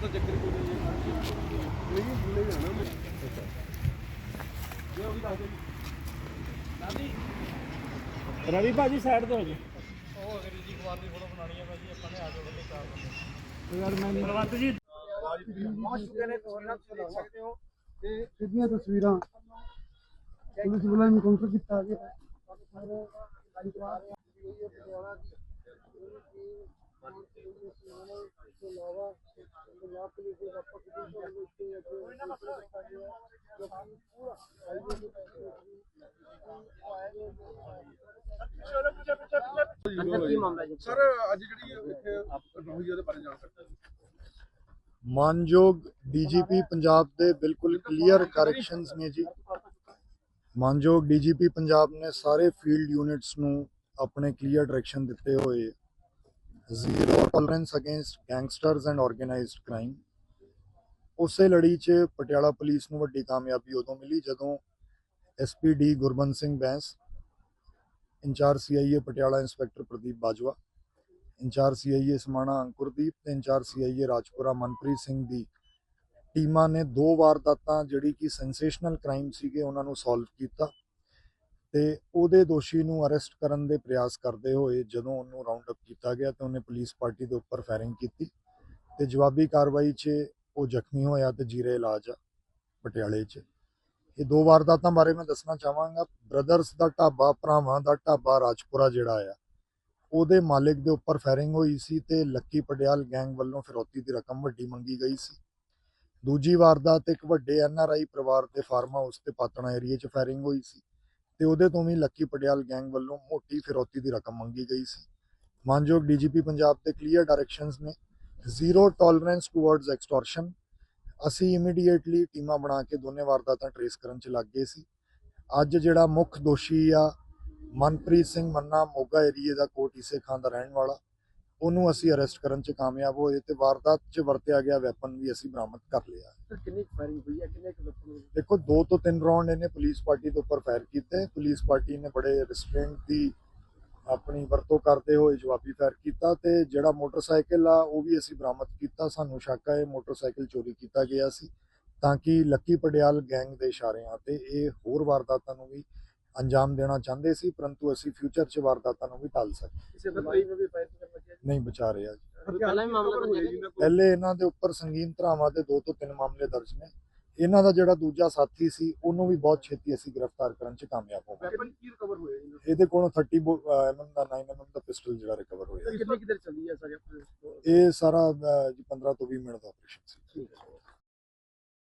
ਤਾਂ ਰਵੀ ਭਾਜੀ ਸਾਈਡ ਤੇ ਹੋ ਜੀ। ਉਹ ਅਗਰ ਜੀ ਖਵਾਰ ਦੀ ਫੋਟੋ ਬਣਾਣੀ ਆ ਭਾਜੀ ਆਪਾਂ ਨੇ ਆ ਜਾਓ ਬੰਦੇ ਚਾਰ ਬੰਦੇ ਯਾਰ ਮੈਂ ਪ੍ਰਵੰਤ ਜੀ। ਬਹੁਤ ਸ਼ੁਕਰ ਨੇ ਤੁਸੀਂ ਸਕਦੇ ਹੋ। ਤੇ ਕਿੰਨੀਆਂ ਤਸਵੀਰਾਂ। ਪੁਲਿਸ ਵਾਲਿਆਂ ਨੂੰ ਕੰਟਰੋਲ ਕੀਤਾ ਗਿਆ। ਔਰ ਗਾੜੀ ਕਰਾ ਰਹੇ ਹੋ ਸਰ, ਅੱਜ ਜਿਹੜੀ ਇੱਥੇ ਹੋਈ ਉਹਦੇ ਬਾਰੇ ਜਾਣ ਸਕਦੇ ਮਾਨਯੋਗ ਡੀਜੀਪੀ ਪੰਜਾਬ ਦੇ ਬਿਲਕੁਲ ਕਲੀਅਰ ਕਰੈਕਸ਼ਨਸ ਨੇ ਜੀ। ਮਾਨਯੋਗ ਡੀਜੀਪੀ ਪੰਜਾਬ ਨੇ ਸਾਰੇ ਫੀਲਡ ਯੂਨਿਟਸ ਨੂੰ ਆਪਣੇ ਕਲੀਅਰ ਡਾਇਰੈਕਸ਼ਨ ਦਿੱਤੇ ਹੋਏ। Zero tolerance against gangsters and organised crime ਉਸੇ ਲੜੀ 'ਚ ਪਟਿਆਲਾ ਪੁਲਿਸ ਨੂੰ ਵੱਡੀ ਕਾਮਯਾਬੀ ਉਦੋਂ ਮਿਲੀ ਜਦੋਂ SPD Gurband Singh Bains, in charge CIA Patiala inspector Pradeep Bajwa, in charge CIA Samana Ankurdeep ਤੇ in charge CIA Rajpura Manpreet Singh ਦੀ ਟੀਮਾਂ ਨੇ ਦੋ ਵਾਰਦਾਤਾਂ ਜਿਹੜੀ ਕਿ ਸੈਂਸੇਸ਼ਨਲ ਕ੍ਰਾਈਮ ਸੀਗੇ, ਉਹਨਾਂ ਨੂੰ ਸੋਲਵ ਕੀਤਾ। ਤੇ ਉਹਦੇ ਦੋਸ਼ੀ ਨੂੰ ਅਰੈਸਟ ਕਰਨ ਦੇ ਪ੍ਰਯਾਸ ਕਰਦੇ ਹੋਏ ਜਦੋਂ ਉਹਨੂੰ ਰਾਉਂਡ ਅਪ ਕੀਤਾ ਗਿਆ ਤੇ ਉਹਨੇ ਪੁਲਿਸ ਪਾਰਟੀ ਦੇ ਉੱਪਰ ਫਾਇਰਿੰਗ ਕੀਤੀ ਤੇ ਜਵਾਬੀ ਕਾਰਵਾਈ 'ਚ ਉਹ ਜ਼ਖਮੀ ਹੋਇਆ ਤੇ ਜੀਰੇ ਇਲਾਜ ਆ ਪਟਿਆਲੇ 'ਚ। ਇਹ ਦੋ ਵਾਰਦਾਤਾਂ ਬਾਰੇ ਮੈਂ ਦੱਸਣਾ ਚਾਹਾਂਗਾ। ਬ੍ਰਦਰਸ ਦਾ ਢਾਬਾ, ਭਰਾਵਾਂ ਦਾ ਢਾਬਾ ਰਾਜਪੁਰਾ ਜਿਹੜਾ ਆ, ਉਹਦੇ ਮਾਲਕ ਦੇ ਉੱਪਰ ਫਾਇਰਿੰਗ ਹੋਈ ਸੀ ਤੇ ਲੱਕੀ ਪਟਿਆਲ ਗੈਂਗ ਵੱਲੋਂ ਫਿਰੌਤੀ ਦੀ ਰਕਮ ਵੱਡੀ ਮੰਗੀ ਗਈ ਸੀ। ਦੂਜੀ ਵਾਰਦਾਤ ਇੱਕ ਵੱਡੇ ਐਨਆਰਆਈ ਪਰਿਵਾਰ ਦੇ ਫਾਰਮ ਹਾਊਸ ਤੇ ਪਾਤਣਾ ਏਰੀਆ 'ਚ ਫਾਇਰਿੰਗ ਹੋਈ ਸੀ। ਤੇ ਉਹਦੇ ਤੋਂ ਵੀ ਲੱਕੀ ਪਟਿਆਲ ਗੈਂਗ ਵੱਲੋਂ ਮੋਟੀ ਫਿਰੌਤੀ ਦੀ ਰਕਮ ਮੰਗੀ ਗਈ ਸੀ। ਮਾਨਯੋਗ ਡੀਜੀਪੀ ਪੰਜਾਬ 'ਤੇ ਕਲੀਅਰ ਡਾਇਰੈਕਸ਼ਨਸ ਨੇ। ਜ਼ੀਰੋ ਟੋਲਰੈਂਸ ਟੁਵਰਡਸ ਐਕਸਟੋਰਸ਼ਨ ਅਸੀਂ ਇਮੀਡੀਏਟਲੀ ਟੀਮਾਂ ਬਣਾ ਕੇ ਦੋਨੇ ਵਾਰਦਾਤਾਂ ਟਰੇਸ ਕਰਨ 'ਚ ਲੱਗ ਗਏ ਸੀ। ਅੱਜ ਜਿਹੜਾ ਮੁੱਖ ਦੋਸ਼ੀ ਆ, ਮਨਪ੍ਰੀਤ ਸਿੰਘ ਮੰਨਾ ਮੋਗਾ ਏਰੀਏ ਦਾ ਕੋਟ ਇਸੇ ਖਾਨ ਦਾ ਰਹਿਣ ਵਾਲਾ। ਉਹਨੂੰ ਅਸੀਂ ਅਰੈਸਟ ਕਰਨ 'ਚ ਕਾਮਯਾਬ ਹੋਏ ਤੇ ਵਾਰਦਾਤ 'ਚ ਵਰਤਿਆ ਗਿਆ ਵੈਪਨ ਵੀ ਅਸੀਂ ਬਰਾਮਦ ਕਰ ਲਿਆ। ਸਰ ਕਿੰਨੀ ਫਾਇਰਿੰਗ ਹੋਈ ਹੈ? ਕਿੰਨੇ ਕੁ ਲੋਕਾਂ ਨੂੰ ਦੇਖੋ ਦੋ ਤੋਂ ਤਿੰਨ ਰਾਉਂਡ ਇਹਨੇ ਪੁਲਿਸ ਪਾਰਟੀ ਦੇ ਉੱਪਰ ਫਾਇਰ ਕੀਤੇ। ਪੁਲਿਸ ਪਾਰਟੀ ਨੇ ਬੜੇ ਰਿਸਟ੍ਰੇਂਟ ਦੀ ਆਪਣੀ ਵਰਤੋਂ ਕਰਦੇ ਹੋਏ ਜਵਾਬੀ ਫਾਇਰ ਕੀਤਾ ਤੇ ਜਿਹੜਾ ਮੋਟਰਸਾਈਕਲ ਆ ਉਹ ਵੀ ਅਸੀਂ ਬਰਾਮਦ ਕੀਤਾ। ਸਾਨੂੰ ਸ਼ੱਕ ਹੈ ਮੋਟਰਸਾਈਕਲ ਚੋਰੀ ਕੀਤਾ ਗਿਆ ਸੀ। ਤਾਂ ਕਿ ਲੱਕੀ ਪੜਿਆਲ ਗੈਂਗ ਦੇ ਇਸ਼ਾਰਿਆਂ ਤੇ ਇਹ ਹੋਰ ਵਾਰਦਾਤਾਂ ਨੂੰ ਵੀ ਅੰਜਾਮ ਦੇਣਾ ਚਾਹੁੰਦੇ ਸੀ ਪਰੰਤੂ ਅਸੀਂ ਫਿਊਚਰ 'ਚ ਵਾਰਦਾਤਾਂ ਨੂੰ ਵੀ ਟਾਲ ਸਕੇ ਕਿਸੇ ਨਹੀਂ ਬਚਾ ਰਿਹਾ ਜੀ। ਪਹਿਲਾਂ ਵੀ ਮਾਮਲਾ ਦਰਜ ਹੈ ਪਹਿਲੇ ਇਹਨਾਂ ਦੇ ਉੱਪਰ ਸੰਗੀਨ ਧਰਾਵਾਂ ਦੇ ਦੋ ਤੋਂ ਤਿੰਨ ਮਾਮਲੇ ਦਰਜ ਨੇ। ਇਹਨਾਂ ਦਾ ਜਿਹੜਾ ਦੂਜਾ ਸਾਥੀ ਸੀ ਉਹਨੂੰ ਵੀ ਬਹੁਤ ਛੇਤੀ ਅਸੀਂ ਗ੍ਰਿਫਤਾਰ ਕਰਨ 'ਚ ਕਾਮਯਾਬ ਹੋ ਗਏ। ਵੈਪਨ ਕੀ ਰਿਕਵਰ ਹੋਇਆ ਜੀ? ਇਹਦੇ ਕੋਲੋਂ 30 ਐਮਐਮ ਦਾ 9 ਐਮਐਮ ਦਾ ਪਿਸਟਲ ਜਿਹੜਾ ਰਿਕਵਰ ਹੋਇਆ। ਕਿੰਨੀ ਕਿਦਰ ਚੱਲੀ ਹੈ ਸਰ ਇਹ ਸਾਰਾ ਅਹ, ਜੀ 15 ਤੋਂ 20 ਮਿੰਟ ਦਾ ਆਪਰੇਸ਼ਨ ਸੀ।